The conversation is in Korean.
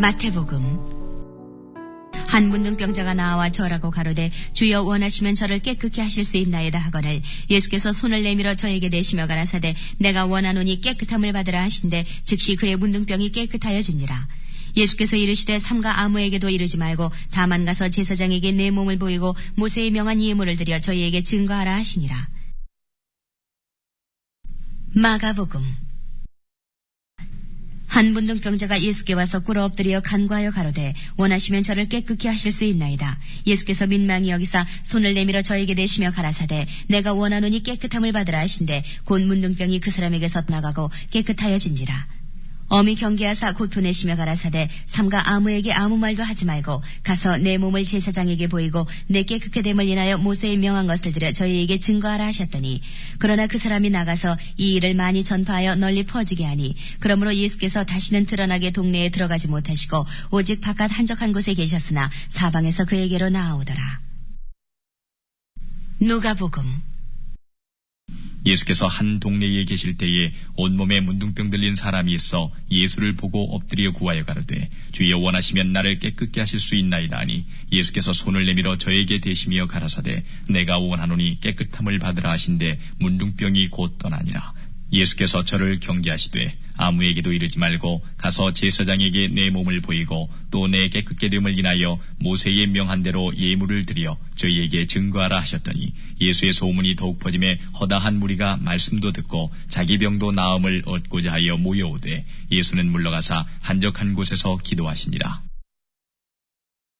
마태복음. 한 문둥병자가 나와 저라고 가로되 주여 원하시면 저를 깨끗게 하실 수 있나이다 하거늘 예수께서 손을 내밀어 저에게 내시며 가라사대 내가 원하노니 깨끗함을 받으라 하신데 즉시 그의 문둥병이 깨끗하여지니라. 예수께서 이르시되 삼가 아무에게도 이르지 말고 다만 가서 제사장에게 내 몸을 보이고 모세의 명한 예물을 드려 저희에게 증거하라 하시니라. 마가복음 한 문둥병자가 예수께 와서 꿇어 엎드려 간과하여 가로되 원하시면 저를 깨끗게 하실 수 있나이다. 예수께서 민망히 여기사 손을 내밀어 저에게 내시며 가라사대 내가 원하노니 깨끗함을 받으라 하신데 곧 문둥병이 그 사람에게서 나가고 깨끗하여진지라. 어미 경계하사 고토내시며 가라사대 삼가 아무에게 아무 말도 하지 말고 가서 내 몸을 제사장에게 보이고 내 깨끗게 됨을 인하여 모세의 명한 것을 들여 저희에게 증거하라 하셨더니 그러나 그 사람이 나가서 이 일을 많이 전파하여 널리 퍼지게 하니 그러므로 예수께서 다시는 드러나게 동네에 들어가지 못하시고 오직 바깥 한적한 곳에 계셨으나 사방에서 그에게로 나아오더라. 누가복음 예수께서 한 동네에 계실 때에 온몸에 문둥병 들린 사람이 있어 예수를 보고 엎드려 구하여 가로되 주여 원하시면 나를 깨끗게 하실 수 있나이다 하니 예수께서 손을 내밀어 저에게 대시며 가라사대 내가 원하노니 깨끗함을 받으라 하신데 문둥병이 곧 떠나니라 예수께서 저를 경계하시되 아무에게도 이르지 말고 가서 제사장에게 내 몸을 보이고 또내 깨끗게 됨을 인하여 모세의 명한 대로 예물을 드려 저희에게 증거하라 하셨더니 예수의 소문이 더욱 퍼짐에 허다한 무리가 말씀도 듣고 자기 병도 나음을 얻고자 하여 모여오되 예수는 물러가사 한적한 곳에서 기도하시니라.